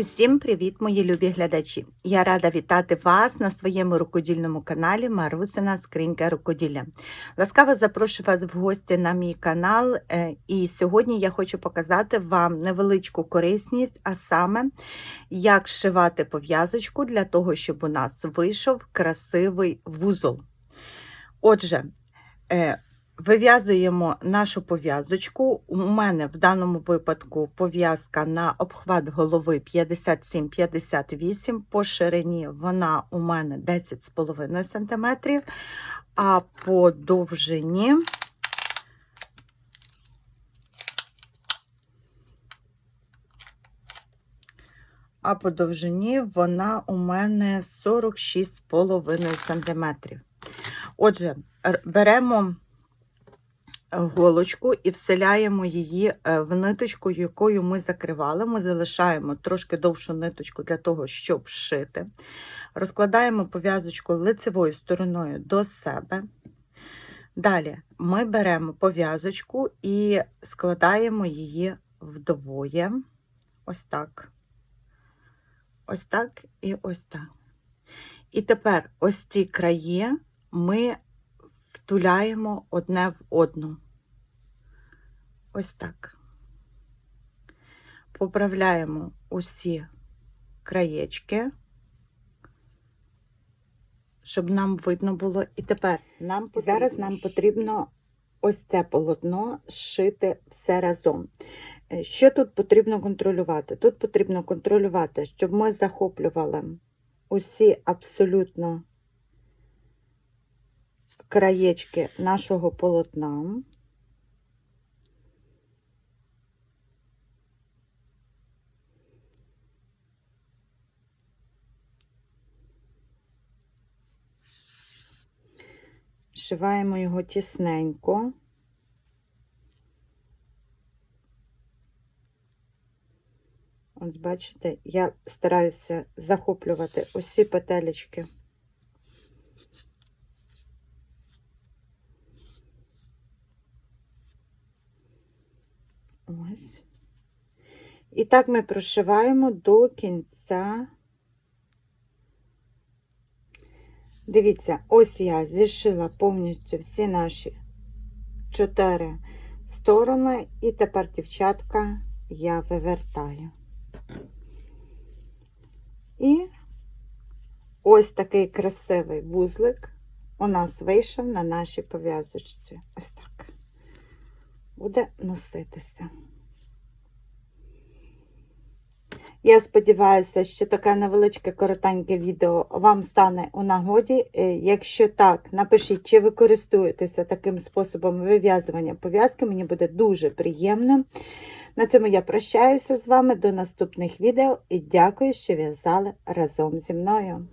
Усім привіт, мої любі глядачі! Я рада вітати вас на своєму рукодільному каналі Марусина Скринька Рукоділля. Ласкаво запрошую вас в гості на мій канал. е, І сьогодні я хочу показати вам невеличку корисність, а саме як шивати пов'язочку для того, щоб у нас вийшов красивий вузол. Отже, е, Вив'язуємо нашу пов'язочку. У мене в даному випадку пов'язка на обхват голови 57-58, по ширині вона у мене 10,5 см, а по довжині а по довжині вона у мене 46,5 см. Отже, беремо голочку і вселяємо її е, в ниточку, якою ми закривали. Ми залишаємо трошки довшу ниточку для того, щоб шити. Розкладаємо пов'язочку лицевою стороною до себе. Далі ми беремо пов'язочку і складаємо її вдвоє. Ось так. Ось так і ось так. І тепер ось ці краї ми втуляємо одне в одну. Ось так. Поправляємо усі краєчки, щоб нам видно було. І тепер нам зараз нам потрібно ось це полотно зшити все разом. Е, Що тут потрібно контролювати? Тут потрібно контролювати, щоб ми захоплювали усі абсолютно краєчки нашого полотна. Шиваємо його тісненько. От бачите, я стараюся захоплювати усі петелечки. Ось. І так ми прошиваємо до кінця. Дивіться, ось я зішила повністю всі наші чотири сторони, і тепер, дівчатка, я вивертаю. І ось такий красивий вузлик у нас вийшов на нашій пов'язочці. Ось так. Буде носитися. Я сподіваюся, що таке невеличке коротеньке відео вам стане у нагоді. Е, Якщо так, напишіть, чи ви користуєтеся таким способом вив'язування пов'язки, мені буде дуже приємно. На цьому я прощаюся з вами до наступних відео і дякую, що в'язали разом зі мною.